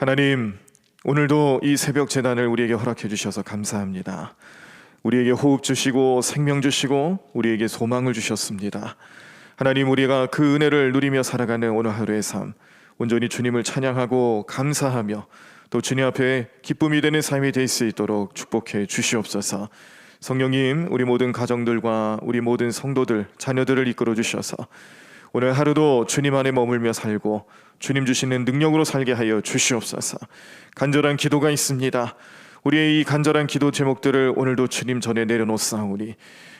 하나님, 오늘도 이 새벽 재단을 우리에게 허락해 주셔서 감사합니다. 우리에게 호흡 주시고 생명 주시고 우리에게 소망을 주셨습니다. 하나님, 우리가 그 은혜를 누리며 살아가는 오늘 하루의 삶, 온전히 주님을 찬양하고 감사하며 또 주님 앞에 기쁨이 되는 삶이 될 수 있도록 축복해 주시옵소서. 성령님, 우리 모든 가정들과 우리 모든 성도들, 자녀들을 이끌어 주셔서 오늘 하루도 주님 안에 머물며 살고 주님 주시는 능력으로 살게 하여 주시옵소서. 간절한 기도가 있습니다. 우리의 이 간절한 기도 제목들을 오늘도 주님 전에 내려놓사오니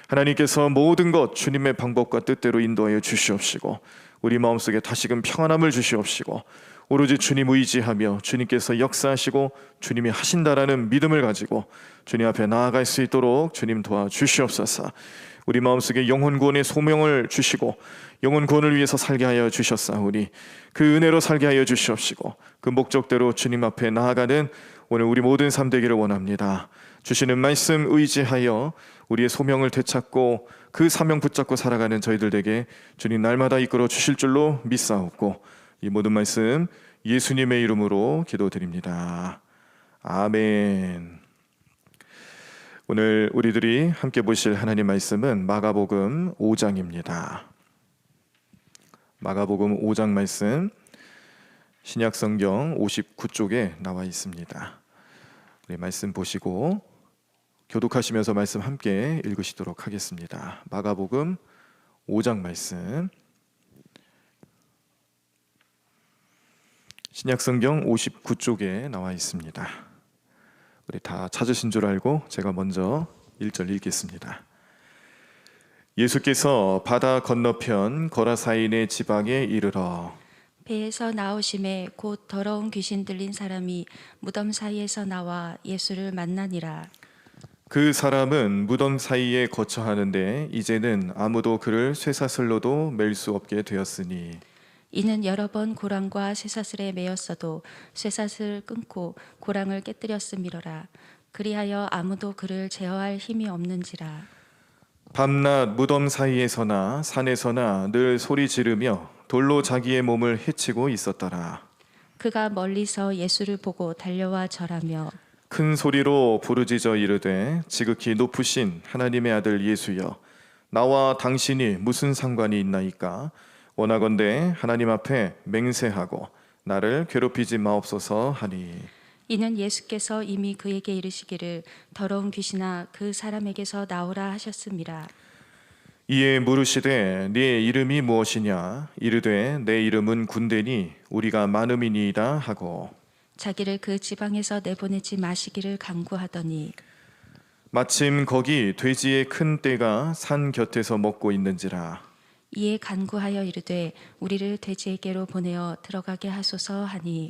하나님께서 모든 것 주님의 방법과 뜻대로 인도하여 주시옵시고 우리 마음속에 다시금 평안함을 주시옵시고 오로지 주님 의지하며 주님께서 역사하시고 주님이 하신다라는 믿음을 가지고 주님 앞에 나아갈 수 있도록 주님 도와 주시옵소서. 우리 마음속에 영혼 구원의 소명을 주시고 영혼 구원을 위해서 살게 하여 주셨사오니 그 은혜로 살게 하여 주시옵시고 그 목적대로 주님 앞에 나아가는 오늘 우리 모든 삶 되기를 원합니다. 주시는 말씀 의지하여 우리의 소명을 되찾고 그 사명 붙잡고 살아가는 저희들 에게 주님 날마다 이끌어 주실 줄로 믿사옵고 이 모든 말씀 예수님의 이름으로 기도드립니다. 아멘. 오늘 우리들이 함께 보실 하나님 말씀은 마가복음 5장입니다. 마가복음 5장 말씀 신약 성경 59쪽에 나와 있습니다. 우리 말씀 보시고 교독하시면서 말씀 함께 읽으시도록 하겠습니다. 마가복음 5장 말씀 신약 성경 59쪽에 나와 있습니다. 우리 다 찾으신 줄 알고 제가 먼저 1절 읽겠습니다. 예수께서 바다 건너편 거라사인의 지방에 이르러 배에서 나오심에 곧 더러운 귀신 들린 사람이 무덤 사이에서 나와 예수를 만나니라. 그 사람은 무덤 사이에 거처하는데 이제는 아무도 그를 쇠사슬로도 맬 수 없게 되었으니 이는 여러 번 고랑과 쇠사슬에 매였어도 쇠사슬 끊고 고랑을 깨뜨렸음이로라. 그리하여 아무도 그를 제어할 힘이 없는지라. 밤낮 무덤 사이에서나 산에서나 늘 소리 지르며 돌로 자기의 몸을 해치고 있었더라. 그가 멀리서 예수를 보고 달려와 절하며 큰 소리로 부르짖어 이르되 지극히 높으신 하나님의 아들 예수여 나와 당신이 무슨 상관이 있나이까 원하건대 하나님 앞에 맹세하고 나를 괴롭히지 마옵소서 하니. 이는 예수께서 이미 그에게 이르시기를 더러운 귀신아 그 사람에게서 나오라 하셨음이라. 이에 물으시되 네 이름이 무엇이냐? 이르되 내 이름은 군대니 우리가 많음이니이다 하고. 자기를 그 지방에서 내보내지 마시기를 강구하더니 마침 거기 돼지의 큰 떼가 산 곁에서 먹고 있는지라 이에 간구하여 이르되 우리를 돼지에게로 보내어 들어가게 하소서 하니.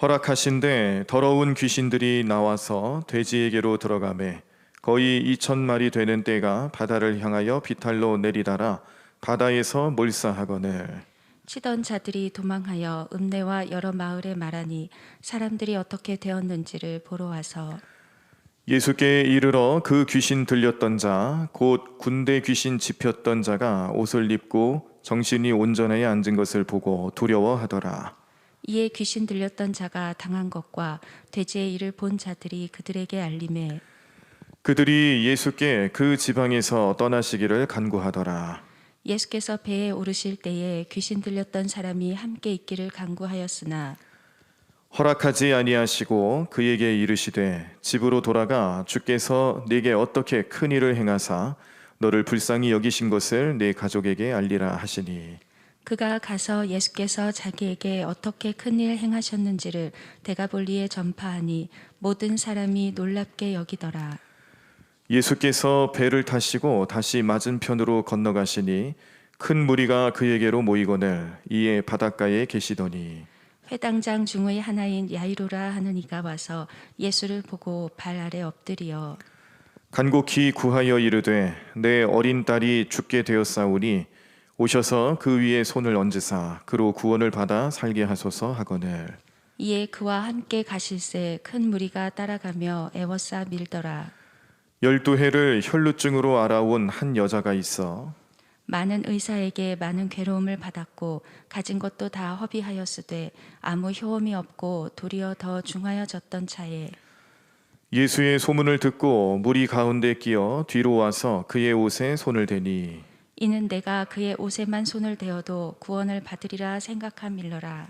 허락하신데 더러운 귀신들이 나와서 돼지에게로 들어가매 거의 이천 마리 되는 떼가 바다를 향하여 비탈로 내리다라 바다에서 몰사하거늘. 치던 자들이 도망하여 읍내와 여러 마을에 말하니 사람들이 어떻게 되었는지를 보러 와서 예수께 이르러 그 귀신 들렸던 자 곧 군대 귀신 집혔던 자가 옷을 입고 정신이 온전하게 앉은 것을 보고 두려워하더라. 이에 귀신 들렸던 자가 당한 것과 돼지의 일을 본 자들이 그들에게 알림해 그들이 예수께 그 지방에서 떠나시기를 간구하더라. 예수께서 배에 오르실 때에 귀신 들렸던 사람이 함께 있기를 간구하였으나 허락하지 아니하시고 그에게 이르시되 집으로 돌아가 주께서 네게 어떻게 큰 일을 행하사 너를 불쌍히 여기신 것을 네 가족에게 알리라 하시니 그가 가서 예수께서 자기에게 어떻게 큰 일 행하셨는지를 대가볼리에 전파하니 모든 사람이 놀랍게 여기더라. 예수께서 배를 타시고 다시 맞은편으로 건너가시니 큰 무리가 그에게로 모이거늘 이에 바닷가에 계시더니 회당장 중의 하나인 야이로라 하는 이가 와서 예수를 보고 발 아래 엎드리어 간곡히 구하여 이르되 내 어린 딸이 죽게 되었사오니 오셔서 그 위에 손을 얹으사 그로 구원을 받아 살게 하소서 하거늘 이에 그와 함께 가실새 큰 무리가 따라가며 애워싸 밀더라. 열두 해를 혈루증으로 알아온 한 여자가 있어 많은 의사에게 많은 괴로움을 받았고 가진 것도 다 허비하였으되 아무 효험이 없고 도리어 더 중하여졌던 차에. 예수의 소문을 듣고 무리 가운데 끼어 뒤로 와서 그의 옷에 손을 대니. 이는 내가 그의 옷에만 손을 대어도 구원을 받으리라 생각함일러라.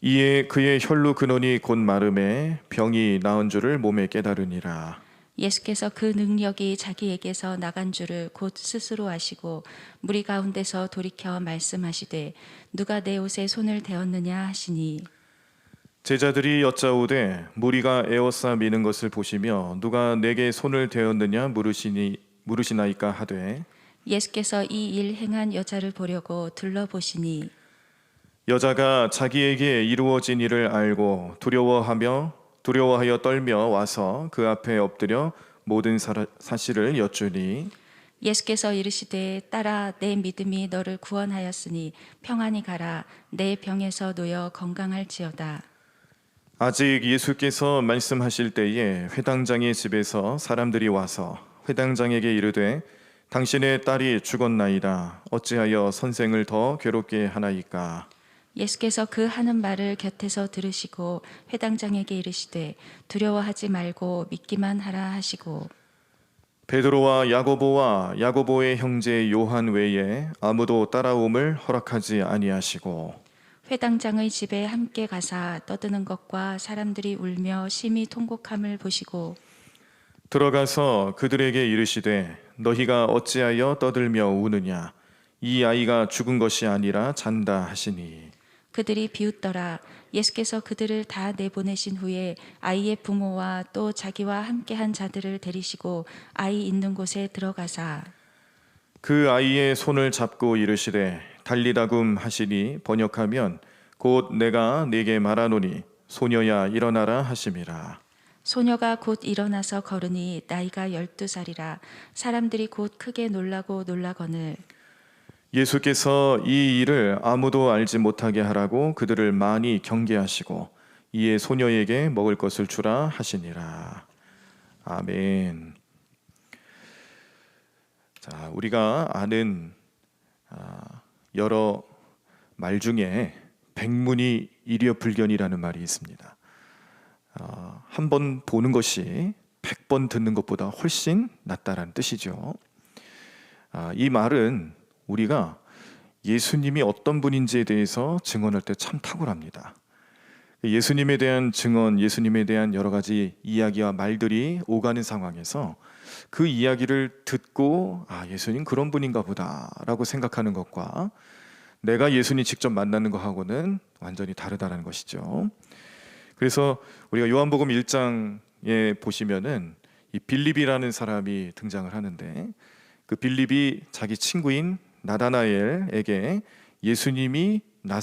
이에 그의 혈루 근원이 곧 마름에 병이 나은 줄을 몸에 깨달으니라. 예수께서 그 능력이 자기에게서 나간 줄을 곧 스스로 아시고 무리 가운데서 돌이켜 말씀하시되 누가 내 옷에 손을 대었느냐 하시니. 제자들이 여짜오되 무리가 에워싸 미는 것을 보시며 누가 내게 손을 대었느냐 물으시니 물으시나이까 하되 예수께서 이 일 행한 여자를 보려고 둘러보시니. 여자가 자기에게 이루어진 일을 알고 두려워하며 두려워하여 떨며 와서 그 앞에 엎드려 모든 사- 사실을 여쭈니. 예수께서 이르시되 딸아 내 믿음이 너를 구원하였으니 평안히 가라. 내 병에서 놓여 건강할지어다. 아직 예수께서 말씀하실 때에 회당장의 집에서 사람들이 와서 회당장에게 이르되 당신의 딸이 죽었나이다. 어찌하여 선생을 더 괴롭게 하나이까 예수께서 그 하는 말을 곁에서 들으시고 회당장에게 이르시되 두려워하지 말고 믿기만 하라 하시고. 베드로와 야고보와 야고보의 형제 요한 외에 아무도 따라옴을 허락하지 아니하시고. 회당장의 집에 함께 가사 떠드는 것과 사람들이 울며 심히 통곡함을 보시고. 들어가서 그들에게 이르시되 너희가 어찌하여 떠들며 우느냐? 이 아이가 죽은 것이 아니라 잔다 하시니 그들이 비웃더라. 예수께서 그들을 다 내보내신 후에 아이의 부모와 또 자기와 함께한 자들을 데리시고 아이 있는 곳에 들어가사. 그 아이의 손을 잡고 이르시되 달리다금 하시니 번역하면 곧 내가 네게 말하노니 소녀야 일어나라 하심이라. 소녀가 곧 일어나서 걸으니 나이가 열두 살이라. 사람들이 곧 크게 놀라고 놀라거늘 예수께서 이 일을 아무도 알지 못하게 하라고 그들을 많이 경계하시고 이에 소녀에게 먹을 것을 주라 하시니라. 아멘. 자, 우리가 아는 아, 여러 말 중에 백문이 일여불견이라는 말이 있습니다. 아, 한번 보는 것이 백 번 듣는 것보다 훨씬 낫다라는 뜻이죠. 아, 이 말은 우리가 예수님이 어떤 분인지에 대해서 증언할 때 참 탁월합니다. 예수님에 대한 증언, 예수님에 대한 여러 가지 이야기와 말들이 오가는 상황에서 그 이야기를 듣고 아 예수님 그런 분인가 보다라고 생각하는 것과 내가 예수님 직접 만나는 것하고는 완전히 다르다라는 것이죠. 그래서 우리가 요한복음 1장에 보시면은 이 빌립이라는 사람이 등장을 하는데 그 빌립이 자기 친구인 나다나엘에게 예수님이 나,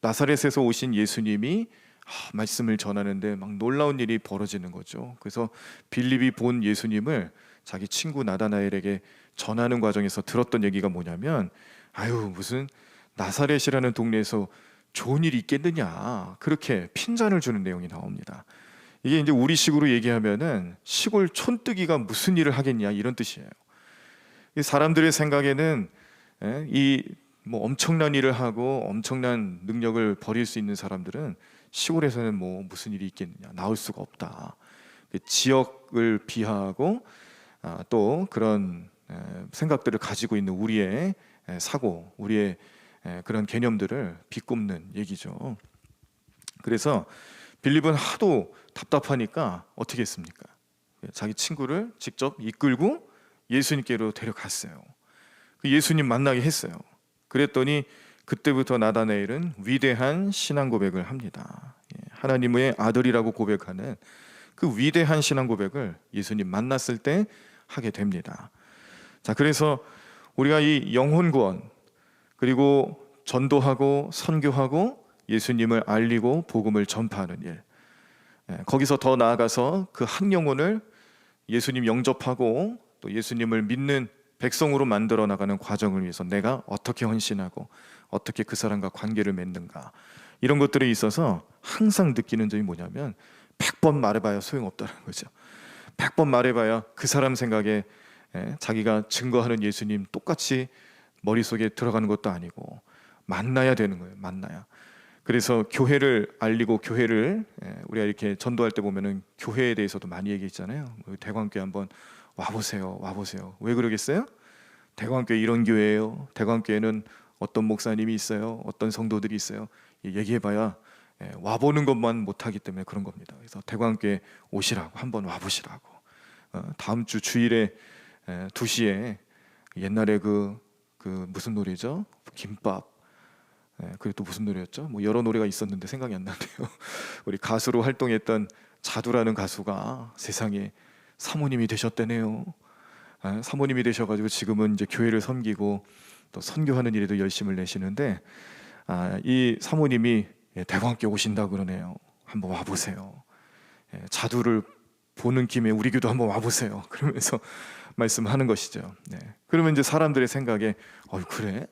나사렛에서 오신 예수님이 아, 말씀을 전하는데 막 놀라운 일이 벌어지는 거죠. 그래서 빌립이 본 예수님을 자기 친구 나다나엘에게 전하는 과정에서 들었던 얘기가 뭐냐면 아유 무슨 나사렛이라는 동네에서 좋은 일이 있겠느냐 그렇게 핀잔을 주는 내용이 나옵니다. 이게 이제 우리식으로 얘기하면은 시골 촌뜨기가 무슨 일을 하겠냐 이런 뜻이에요. 이 사람들의 생각에는 예, 이 뭐 엄청난 일을 하고 엄청난 능력을 벌일 수 있는 사람들은 시골에서는 뭐 무슨 일이 있겠느냐 나올 수가 없다. 그 지역을 비하하고 아, 또 그런 에, 생각들을 가지고 있는 우리의 에, 사고, 우리의 에, 그런 개념들을 비꼽는 얘기죠. 그래서 빌립은 하도 답답하니까 어떻게 했습니까? 자기 친구를 직접 이끌고 예수님께로 데려갔어요. 그 예수님 만나게 했어요. 그랬더니 그때부터 나다네일은 위대한 신앙 고백을 합니다. 예, 하나님의 아들이라고 고백하는 그 위대한 신앙 고백을 예수님 만났을 때 하게 됩니다. 자, 그래서 우리가 이 영혼 구원 그리고 전도하고 선교하고 예수님을 알리고 복음을 전파하는 일. 예, 거기서 더 나아가서 그 한 영혼을 예수님 영접하고 또 예수님을 믿는 백성으로 만들어 나가는 과정을 위해서 내가 어떻게 헌신하고 어떻게 그 사람과 관계를 맺는가 이런 것들에 있어서 항상 느끼는 점이 뭐냐면 100번 말해봐야 소용없다는 거죠. 100번 말해봐야 그 사람 생각에 예, 자기가 증거하는 예수님 똑같이 머릿속에 들어가는 것도 아니고 만나야 되는 거예요. 만나야. 그래서 교회를 알리고 교회를 예, 우리가 이렇게 전도할 때 보면은 교회에 대해서도 많이 얘기했잖아요. 뭐 대광교회 한번 와보세요, 와보세요. 왜 그러겠어요? 대광교회 이런 교회예요. 대광교회는 어떤 목사님이 있어요, 어떤 성도들이 있어요. 이 얘기해봐야 예, 와보는 것만 못하기 때문에 그런 겁니다. 그래서 대광교회 오시라고 한번 와보시라고. 어, 다음 주 주일에 에, 2 시에 옛날에 그, 그 무슨 노래죠? 김밥. 예, 그게 또 무슨 노래였죠? 뭐 여러 노래가 있었는데 생각이 안 나네요. 우리 가수로 활동했던 자두라는 가수가 세상에 사모님이 되셨대네요. 아, 사모님이 되셔가지고 지금은 이제 교회를 섬기고 또 선교하는 일에도 열심을 내시는데 아, 이 사모님이 예, 대광께 오신다 그러네요. 한번 와보세요. 예, 자두를 보는 김에 우리 교도 한번 와보세요. 그러면서 말씀하는 것이죠. 네. 그러면 이제 사람들의 생각에 어 그래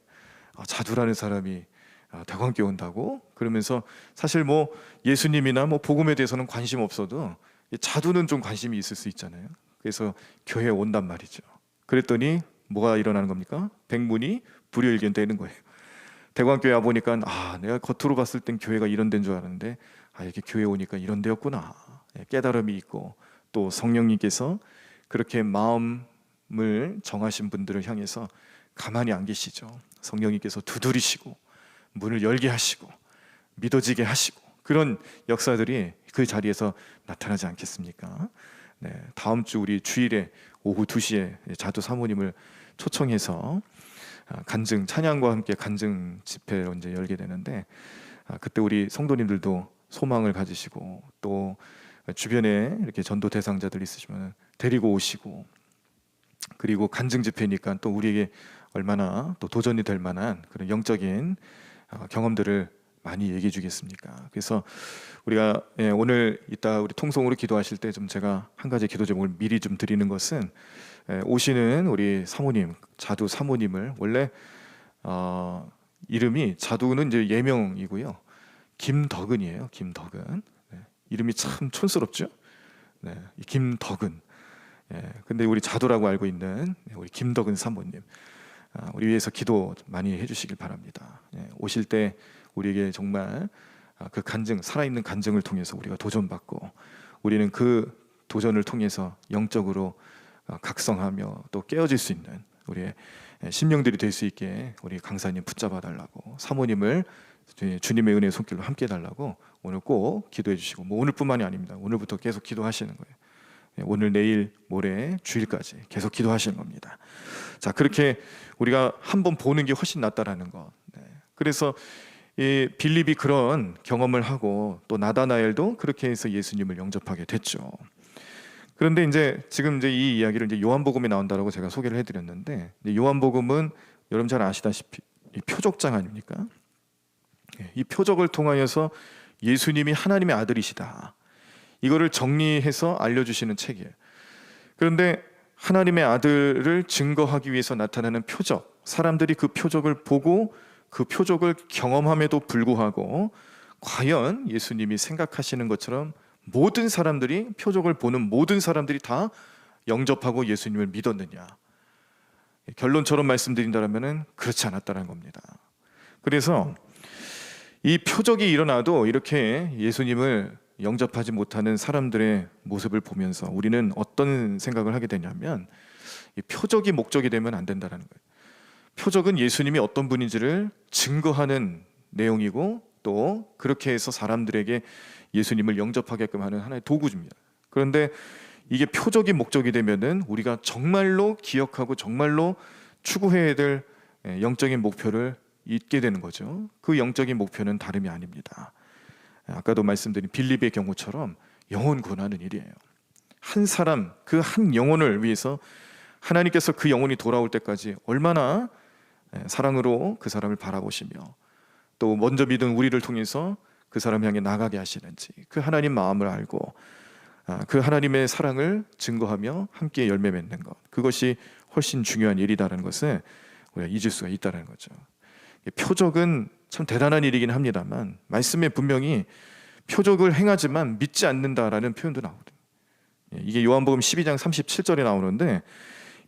아, 자두라는 사람이 아, 대광께 온다고 그러면서 사실 뭐 예수님이나 뭐 복음에 대해서는 관심 없어도 이 자두는 좀 관심이 있을 수 있잖아요. 그래서 교회에 온단 말이죠. 그랬더니 뭐가 일어나는 겁니까? 백문이 불여일견 되는 거예요. 대광교회 와 보니까 아 내가 겉으로 봤을 땐 교회가 이런 데인 줄 알았는데 아 이렇게 교회 오니까 이런 데였구나 예, 깨달음이 있고 또 성령님께서 그렇게 마음을 정하신 분들을 향해서 가만히 안 계시죠. 성령님께서 두드리시고 문을 열게 하시고 믿어지게 하시고 그런 역사들이 그 자리에서 나타나지 않겠습니까? 네, 다음 주 우리 주일에 오후 2시에 자두 사모님을 초청해서 아, 간증 찬양과 함께 간증 집회를 이제 열게 되는데 아, 그때 우리 성도님들도 소망을 가지시고 또 주변에 이렇게 전도 대상자들 있으시면 데리고 오시고 그리고 간증 집회니까 또 우리에게 얼마나 또 도전이 될 만한 그런 영적인 어, 경험들을 많이 얘기해 주겠습니까? 그래서 우리가 예, 오늘 이따 우리 통성으로 기도하실 때 좀 제가 한 가지 기도 제목을 미리 좀 드리는 것은 예, 오시는 우리 사모님 자두 사모님을 원래 어, 이름이 자두는 이제 예명이고요 김덕은이에요 김덕은 네, 이름이 참 촌스럽죠 네, 이 김덕은 예, 근데 우리 자두라고 알고 있는 우리 김덕은 사모님 아, 우리 위해서 기도 많이 해주시길 바랍니다. 예, 오실 때 우리에게 정말 아, 그 간증 살아있는 간증을 통해서 우리가 도전받고 우리는 그 도전을 통해서 영적으로 아, 각성하며 또 깨어질 수 있는 우리의 예, 심령들이 될 수 있게 우리 강사님 붙잡아 달라고 사모님을 주- 주님의 은혜 손길로 함께 해달라고 오늘 꼭 기도해 주시고 뭐 오늘뿐만이 아닙니다. 오늘부터 계속 기도하시는 거예요. 예, 오늘 내일 모레 주일까지 계속 기도하시는 겁니다. 자 그렇게 우리가 한번 보는 게 훨씬 낫다라는 것. 네. 그래서 이 빌립이 그런 경험을 하고 또 나다나엘도 그렇게 해서 예수님을 영접하게 됐죠. 그런데 이제 지금 이제 이 이야기를 이제 요한복음에 나온다라고 제가 소개를 해드렸는데 요한복음은 여러분 잘 아시다시피 이 표적장 아닙니까? 예, 이 표적을 통하여서 예수님이 하나님의 아들이시다. 이거를 정리해서 알려주시는 책이에요. 그런데 하나님의 아들을 증거하기 위해서 나타나는 표적, 사람들이 그 표적을 보고 그 표적을 경험함에도 불구하고 과연 예수님이 생각하시는 것처럼 모든 사람들이 표적을 보는 모든 사람들이 다 영접하고 예수님을 믿었느냐? 결론처럼 말씀드린다면은 그렇지 않았다는 겁니다. 그래서 이 표적이 일어나도 이렇게 예수님을 영접하지 못하는 사람들의 모습을 보면서 우리는 어떤 생각을 하게 되냐면 이 표적이 목적이 되면 안 된다는 거예요. 표적은 예수님이 어떤 분인지를 증거하는 내용이고 또 그렇게 해서 사람들에게 예수님을 영접하게끔 하는 하나의 도구입니다. 그런데 이게 표적이 목적이 되면은 우리가 정말로 기억하고 정말로 추구해야 될 예, 영적인 목표를 잊게 되는 거죠. 그 영적인 목표는 다름이 아닙니다. 아까도 말씀드린 빌립의 경우처럼 영혼 구원하는 일이에요. 한 사람 그 한 영혼을 위해서 하나님께서 그 영혼이 돌아올 때까지 얼마나 예, 사랑으로 그 사람을 바라보시며 또 먼저 믿은 우리를 통해서 그 사람 향해 나가게 하시는지 그 하나님 마음을 알고 아, 그 하나님의 사랑을 증거하며 함께 열매 맺는 것 그것이 훨씬 중요한 일이다라는 것을 우리가 잊을 수가 있다는 거죠. 표적은 참 대단한 일이긴 합니다만 말씀에 분명히 표적을 행하지만 믿지 않는다라는 표현도 나오거든요. 예, 이게 요한복음 12장 37절에 나오는데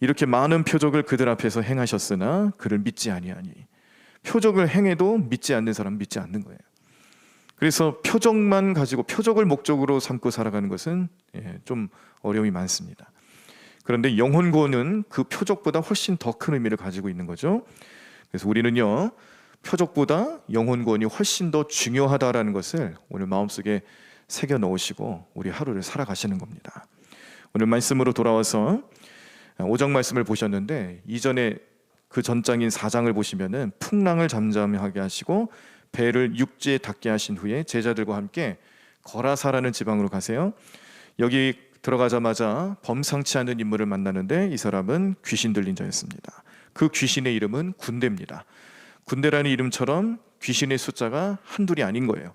이렇게 많은 표적을 그들 앞에서 행하셨으나 그를 믿지 아니하니 표적을 행해도 믿지 않는 사람 믿지 않는 거예요. 그래서 표적만 가지고 표적을 목적으로 삼고 살아가는 것은 예, 좀 어려움이 많습니다. 그런데 영혼 구원은 그 표적보다 훨씬 더 큰 의미를 가지고 있는 거죠. 그래서 우리는요 표적보다 영혼 구원이 훨씬 더 중요하다라는 것을 오늘 마음속에 새겨 넣으시고 우리 하루를 살아가시는 겁니다. 오늘 말씀으로 돌아와서 5장 말씀을 보셨는데 이전에 그 전장인 4장을 보시면은 풍랑을 잠잠하게 하시고 배를 육지에 닿게 하신 후에 제자들과 함께 거라사라는 지방으로 가세요. 여기 들어가자마자 범상치 않은 인물을 만나는데 이 사람은 귀신 들린 자였습니다. 그 귀신의 이름은 군대입니다. 군대라는 이름처럼 귀신의 숫자가 한둘이 아닌 거예요.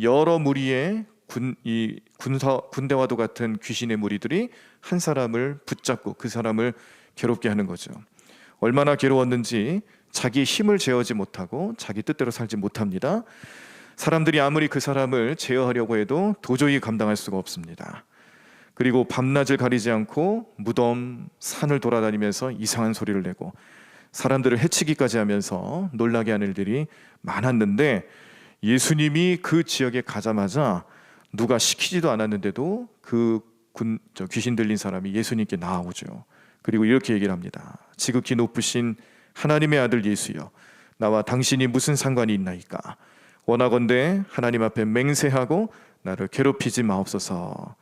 여러 무리의 군, 이 군사, 군대와도 같은 귀신의 무리들이 한 사람을 붙잡고 그 사람을 괴롭게 하는 거죠. 얼마나 괴로웠는지 자기 힘을 제어하지 못하고 자기 뜻대로 살지 못합니다. 사람들이 아무리 그 사람을 제어하려고 해도 도저히 감당할 수가 없습니다. 그리고 밤낮을 가리지 않고 무덤, 산을 돌아다니면서 이상한 소리를 내고 사람들을 해치기까지 하면서 놀라게 하는 일들이 많았는데 예수님이 그 지역에 가자마자 누가 시키지도 않았는데도 그 군, 저 귀신 들린 사람이 예수님께 나아오죠. 그리고 이렇게 얘기를 합니다. 지극히 높으신 하나님의 아들 예수여, 나와 당신이 무슨 상관이 있나이까? 원하건대 하나님 앞에 맹세하고 나를 괴롭히지 마옵소서.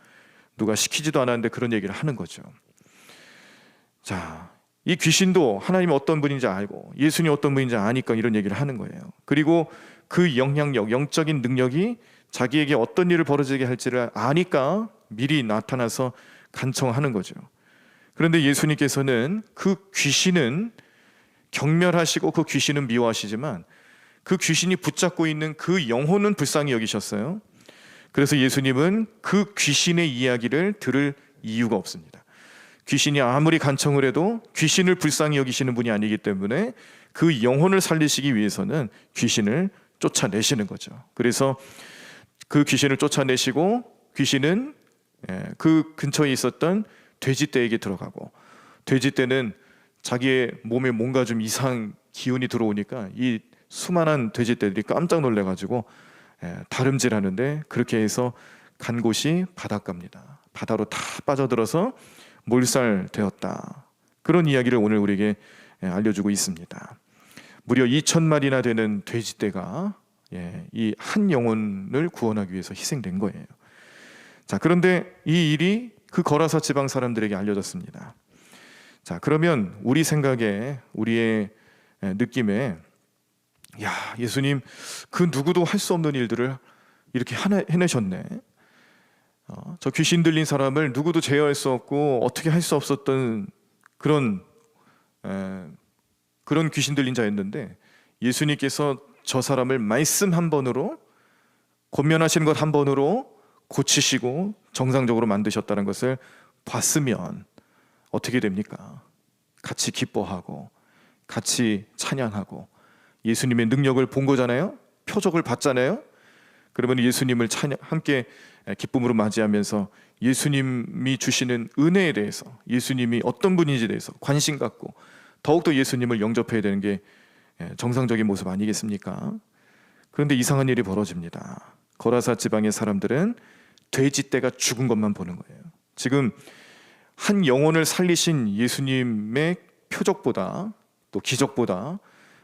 누가 시키지도 않았는데 그런 얘기를 하는 거죠. 자, 이 귀신도 하나님이 어떤 분인지 알고 예수님이 어떤 분인지 아니까 이런 얘기를 하는 거예요. 그리고 그 영향력, 영적인 능력이 자기에게 어떤 일을 벌어지게 할지를 아니까 미리 나타나서 간청하는 거죠. 그런데 예수님께서는 그 귀신은 경멸하시고 그 귀신은 미워하시지만 그 귀신이 붙잡고 있는 그 영혼은 불쌍히 여기셨어요. 그래서 예수님은 그 귀신의 이야기를 들을 이유가 없습니다. 귀신이 아무리 간청을 해도 귀신을 불쌍히 여기시는 분이 아니기 때문에 그 영혼을 살리시기 위해서는 귀신을 쫓아내시는 거죠. 그래서 그 귀신을 쫓아내시고 귀신은 예, 그 근처에 있었던 돼지떼에게 들어가고 돼지떼는 자기의 몸에 뭔가 좀 이상 기운이 들어오니까 이 수많은 돼지떼들이 깜짝 놀래가지고 예, 다름질하는데 그렇게 해서 간 곳이 바닷가입니다. 바다로 다 빠져들어서 몰살되었다. 그런 이야기를 오늘 우리에게 예, 알려주고 있습니다. 무려 2천 마리나 되는 돼지떼가 예, 이 한 영혼을 구원하기 위해서 희생된 거예요. 자, 그런데 이 일이 그 거라사 지방 사람들에게 알려졌습니다. 자, 그러면 우리 생각에 우리의 예, 느낌에 야, 예수님 그 누구도 할 수 없는 일들을 이렇게 해내셨네. 어, 저 귀신 들린 사람을 누구도 제어할 수 없고 어떻게 할 수 없었던 그런 에, 그런 귀신 들린 자였는데 예수님께서 저 사람을 말씀 한 번으로 권면하시는 것 한 번으로 고치시고 정상적으로 만드셨다는 것을 봤으면 어떻게 됩니까? 같이 기뻐하고 같이 찬양하고 예수님의 능력을 본 거잖아요. 표적을 봤잖아요. 그러면 예수님을 찬양 함께 기쁨으로 맞이하면서 예수님이 주시는 은혜에 대해서 예수님이 어떤 분인지에 대해서 관심 갖고 더욱더 예수님을 영접해야 되는 게 정상적인 모습 아니겠습니까? 그런데 이상한 일이 벌어집니다. 거라사 지방의 사람들은 돼지떼가 죽은 것만 보는 거예요. 지금 한 영혼을 살리신 예수님의 표적보다 또 기적보다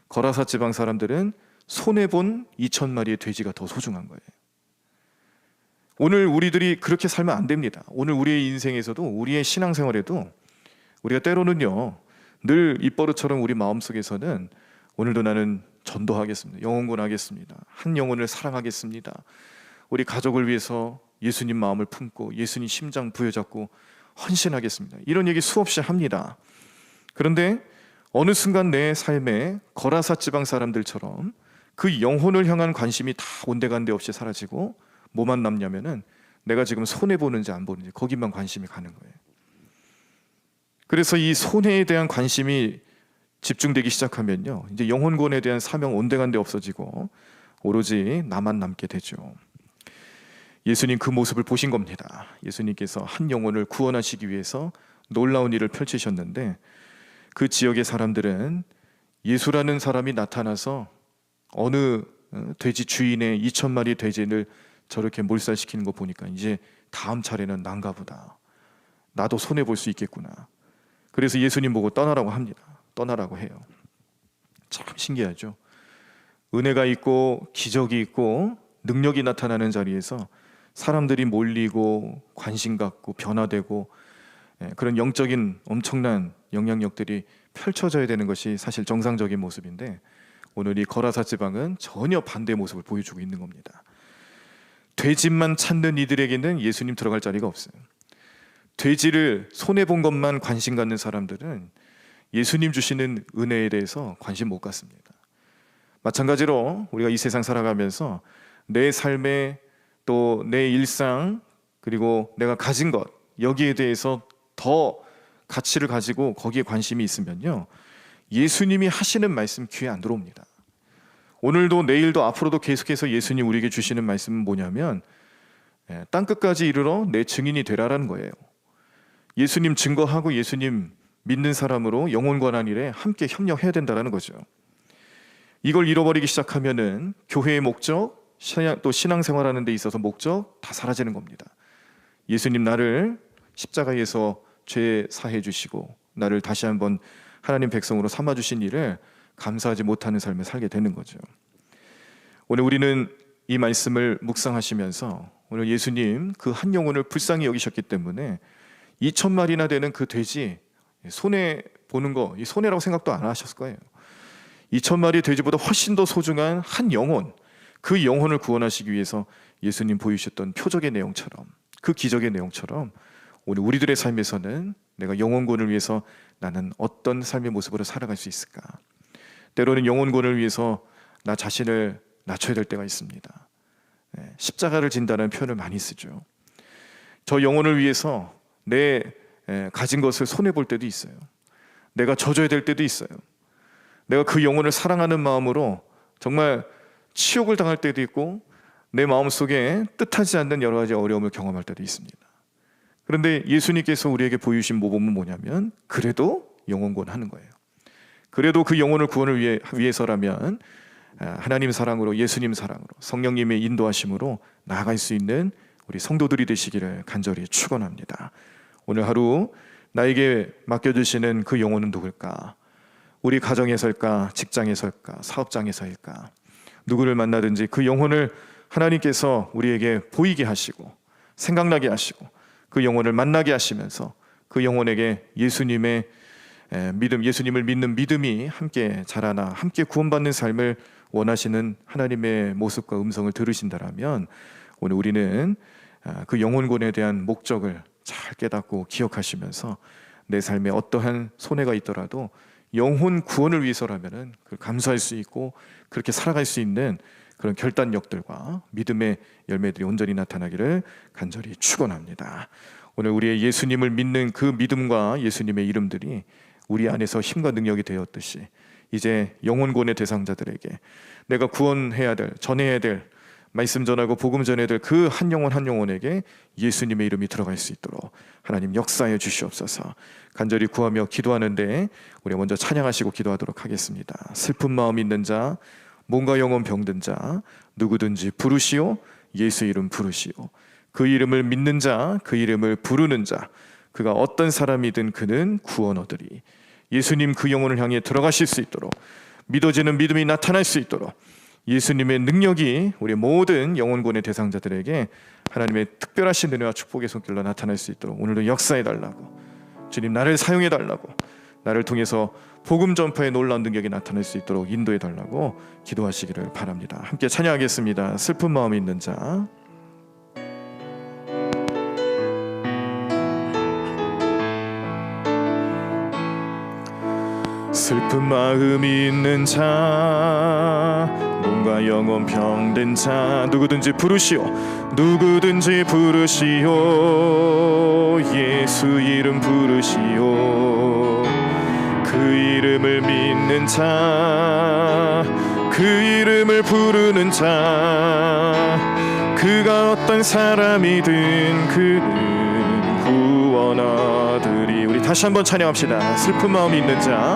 거라사 지방 사람들은 손해 본 2천 마리의 돼지가 더 소중한 거예요. 오늘 우리들이 그렇게 살면 안 됩니다. 오늘 우리의 인생에서도 우리의 신앙생활에도 우리가 때로는요 늘 입버릇처럼 우리 마음속에서는 오늘도 나는 전도하겠습니다. 영혼군 하겠습니다. 한 영혼을 사랑하겠습니다. 우리 가족을 위해서 예수님 마음을 품고 예수님 심장 부여잡고 헌신하겠습니다. 이런 얘기 수없이 합니다. 그런데 어느 순간 내 삶에 거라사 지방 사람들처럼 그 영혼을 향한 관심이 다 온데간데 없이 사라지고 뭐만 남냐면은 내가 지금 손해 보는지 안 보는지 거기만 관심이 가는 거예요. 그래서 이 손해에 대한 관심이 집중되기 시작하면요, 이제 영혼권에 대한 사명 온데간데 없어지고 오로지 나만 남게 되죠. 예수님 그 모습을 보신 겁니다. 예수님께서 한 영혼을 구원하시기 위해서 놀라운 일을 펼치셨는데 그 지역의 사람들은 예수라는 사람이 나타나서 어느 어, 돼지 주인의 2천 마리 돼지를 저렇게 몰살시키는 거 보니까 이제 다음 차례는 난가 보다. 나도 손해 볼 수 있겠구나. 그래서 예수님 보고 떠나라고 합니다. 떠나라고 해요. 참 신기하죠. 은혜가 있고 기적이 있고 능력이 나타나는 자리에서 사람들이 몰리고 관심 갖고 변화되고 예, 그런 영적인 엄청난 영향력들이 펼쳐져야 되는 것이 사실 정상적인 모습인데 오늘 이 거라사 지방은 전혀 반대 모습을 보여주고 있는 겁니다. 돼지만 찾는 이들에게는 예수님 들어갈 자리가 없어요. 돼지를 손해 본 것만 관심 갖는 사람들은 예수님 주시는 은혜에 대해서 관심 못 갖습니다. 마찬가지로 우리가 이 세상 살아가면서 내 삶에 또 내 일상 그리고 내가 가진 것 여기에 대해서 더 가치를 가지고 거기에 관심이 있으면요 예수님이 하시는 말씀 귀에 안 들어옵니다. 오늘도 내일도 앞으로도 계속해서 예수님 우리에게 주시는 말씀은 뭐냐면 예, 땅 끝까지 이르러 내 증인이 되라라는 거예요. 예수님 증거하고 예수님 믿는 사람으로 영혼 관한 일에 함께 협력해야 된다라는 거죠. 이걸 잃어버리기 시작하면은 교회의 목적, 신앙, 또 신앙생활하는 데 있어서 목적 다 사라지는 겁니다. 예수님 나를 십자가에서 죄 사해 주시고 나를 다시 한번 하나님 백성으로 삼아 주신 일을 감사하지 못하는 삶을 살게 되는 거죠. 오늘 우리는 이 말씀을 묵상하시면서 오늘 예수님 그 한 영혼을 불쌍히 여기셨기 때문에 2천 마리나 되는 그 돼지 손해 보는 거 이 손해라고 생각도 안 하셨을 거예요. 2천 마리 돼지보다 훨씬 더 소중한 한 영혼 그 영혼을 구원하시기 위해서 예수님 보이셨던 표적의 내용처럼 그 기적의 내용처럼 오늘 우리들의 삶에서는 내가 영혼권을 위해서 나는 어떤 삶의 모습으로 살아갈 수 있을까? 때로는 영혼권을 위해서 나 자신을 낮춰야 될 때가 있습니다. 네, 십자가를 진다는 표현을 많이 쓰죠. 저 영혼을 위해서 내 에, 가진 것을 손해 볼 때도 있어요. 내가 져줘야 될 때도 있어요. 내가 그 영혼을 사랑하는 마음으로 정말 치욕을 당할 때도 있고 내 마음 속에 뜻하지 않는 여러 가지 어려움을 경험할 때도 있습니다. 그런데 예수님께서 우리에게 보여주신 모범은 뭐냐면 그래도 영혼권 하는 거예요. 그래도 그 영혼을 구원을 위해, 위해서라면 아, 하나님 사랑으로 예수님 사랑으로 성령님의 인도하심으로 나아갈 수 있는 우리 성도들이 되시기를 간절히 축원합니다. 오늘 하루 나에게 맡겨주시는 그 영혼은 누굴까? 우리 가정에서일까, 직장에서일까, 사업장에서일까? 누구를 만나든지 그 영혼을 하나님께서 우리에게 보이게 하시고 생각나게 하시고 그 영혼을 만나게 하시면서 그 영혼에게 예수님의 에, 믿음, 예수님을 믿는 믿음이 함께 자라나 함께 구원받는 삶을 원하시는 하나님의 모습과 음성을 들으신다라면 오늘 우리는 아, 그 영혼권에 대한 목적을 잘 깨닫고 기억하시면서 내 삶에 어떠한 손해가 있더라도 영혼 구원을 위해서라면은 그걸 감수할 수 있고 그렇게 살아갈 수 있는 그런 결단력들과 믿음의 열매들이 온전히 나타나기를 간절히 축원합니다. 오늘 우리의 예수님을 믿는 그 믿음과 예수님의 이름들이 우리 안에서 힘과 능력이 되었듯이 이제 영혼권의 대상자들에게 내가 구원해야 될 전해야 될 말씀 전하고 복음 전해야 될그한 영혼 한 영혼에게 예수님의 이름이 들어갈 수 있도록 하나님 역사해 주시옵소서. 간절히 구하며 기도하는데 우리 먼저 찬양하시고 기도하도록 하겠습니다. 슬픈 마음 있는 자, 몸과 영혼 병든 자 누구든지 부르시오 예수 이름 부르시오. 그 이름을 믿는 자, 그 이름을 부르는 자, 그가 어떤 사람이든 그는 구원 얻으리. 예수님 그 영혼을 향해 들어가실 수 있도록 믿어지는 믿음이 나타날 수 있도록 예수님의 능력이 우리 모든 영혼권의 대상자들에게 하나님의 특별하신 은혜와 축복의 손길로 나타날 수 있도록 오늘도 역사해 달라고 주님 나를 사용해 달라고 나를 통해서 복음 전파의 놀라운 능력이 나타날 수 있도록 인도해 달라고 기도하시기를 바랍니다. 함께 찬양하겠습니다. 슬픈 마음이 있는 자. 슬픈 마음이 있는 자 몸과 영혼 병든 자 누구든지 부르시오. 누구든지 부르시오. 예수 이름 부르시오. 그 이름을 믿는 자 그 이름을 부르는 자 그가 어떤 사람이든 그는 구원 얻으리. 우리 다시 한번 찬양합시다. 슬픈 마음이 있는 자,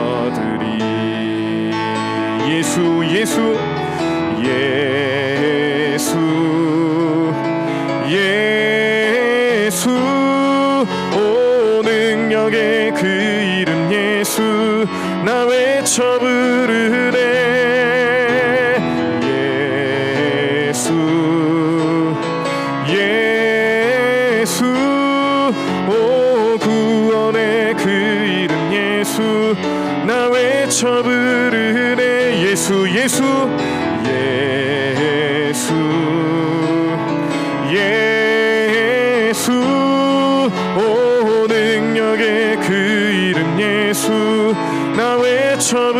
예수 예수 예수 예수. 오 능력의 그 이름 예수. 나 외쳐 부르 예수 오 능력의 그 이름 예수. 나 외쳐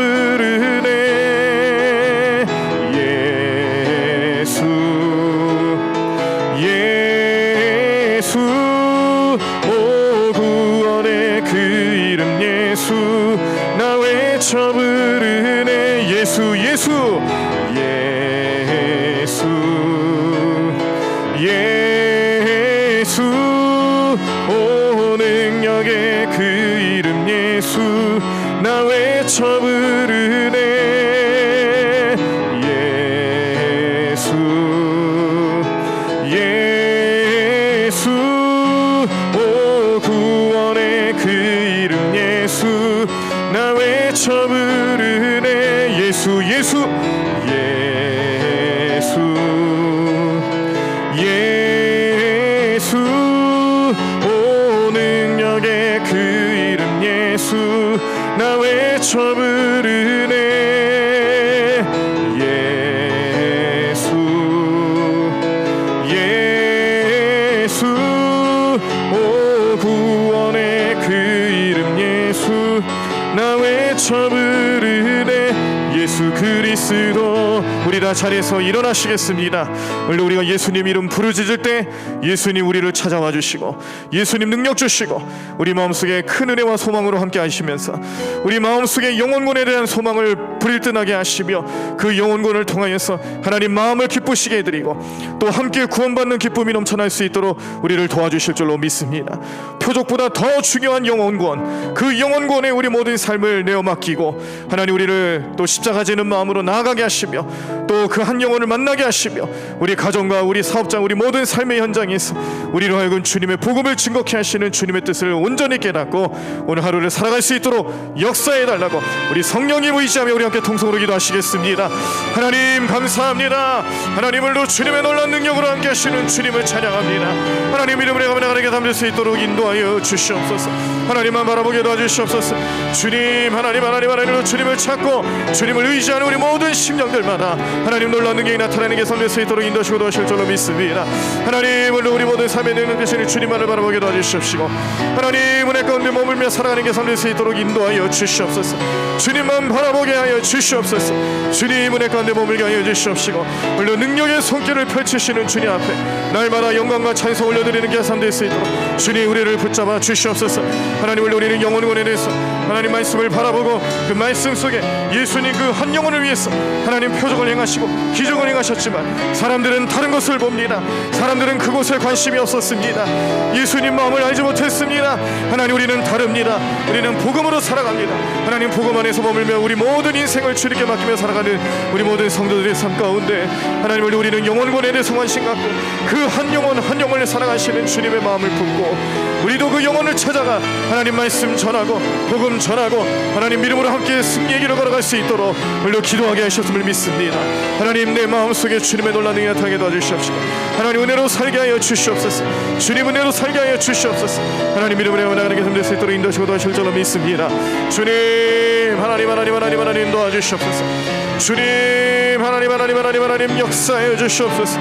자리에서 일어나시겠습니다. 오늘 우리가 예수님 이름 부르짖을 때 예수님 우리를 찾아와 주시고 예수님 능력 주시고 우리 마음속에 큰 은혜와 소망으로 함께 하시면서 우리 마음속에 영혼군에 대한 소망을 불일듯하게 하시며 그 영혼군을 통하여서 하나님 마음을 기쁘시게 해드리고 또 함께 구원받는 기쁨이 넘쳐날 수 있도록 우리를 도와주실 줄로 믿습니다. 표적보다 더 중요한 영혼권 그 영혼권에 우리 모든 삶을 내어 맡기고 하나님 우리를 또 십자가 지는 마음으로 나아가게 하시며 또 그 한 영혼을 만나게 하시며 우리 가정과 우리 사업장 우리 모든 삶의 현장에서 우리로 하여금 주님의 복음을 증거케 하시는 주님의 뜻을 온전히 깨닫고 오늘 하루를 살아갈 수 있도록 역사해 달라고 우리 성령님 의지하며 우리 함께 통성으로 기도하시겠습니다. 하나님 감사합니다. 하나님을로 주님의 놀란 능력으로 함께 하시는 주님을 찬양합니다. 하나님 이름으로 가면 나가게 담을 수 있도록 인도하여 주시옵소서. 하나님만 바라보게 도와주시옵소서. 주님 하나님 하나님 하나님으로 주님을 찾고 주님을 의지하는 우리 모든 심령들마다 하나님 놀라운 능력이 나타나는 게 섬길 수 있도록 인도하시고 도와주실 줄로 믿습니다. 하나님 오늘 우리 모든 삶에 능력 되시는 주님만을 바라보게 도와주시옵시고 하나님 은혜 가운데 머물며 살아가는 게 섬길 수 있도록 인도하여 주시옵소서. 주님만 바라보게 하여 주시옵소서. 주님 은혜 가운데 머물게 하여 주시옵시고 오늘 능력의 손길을 펼치시는 주님 앞에 날마다 영광과 찬송 올려드리는 게 섬길 수 있도록 주님 우리를 붙잡아 주시옵소서. 하나님 오늘 우리는 영혼원에 대해서 하나님 말씀을 바라보고 그 말씀 속에 예수님 그 한 영혼을 위해서 하나님 표적을 행하시고 기적을 행하셨지만 사람들은 다른 것을 봅니다. 사람들은 그곳에 관심이 없었습니다. 예수님 마음을 알지 못했습니다. 하나님 우리는 다릅니다. 우리는 복음으로 살아갑니다. 하나님 복음 안에서 머물며 우리 모든 인생 을 주님께 맡기며 살아가는 우리 모든 성도들의 삶 가운데 하나님 우리 우리는 영혼권에 대해서 관심 갖고 그한 영혼 한 영혼을 사랑하시는 주님의 마음을 품고 우리도 그 영혼을 찾아가 하나님 말씀 전하고 복음 전하고 하나님 이름으로 함께 승리의 길을 걸어갈 수 있도록 오늘도 기도하게 하셨음을 믿습니다. 하나님 내 마음속에 주님의 놀라는 능이 나타나게 도와주시옵시고 하나님 은혜로 살게 하여 주시옵소서. 주님 은혜로 살게 하여 주시옵소서. 하나님 이름으로 나가는 게 섬길 수 있도록 인도하시고 도와주실 줄로 믿습니다. 주님 하나님 하나님 하나님 하나님 도와주시옵소서. 주님 하나님 하나님 하나님 하나님 역사해 주시옵소서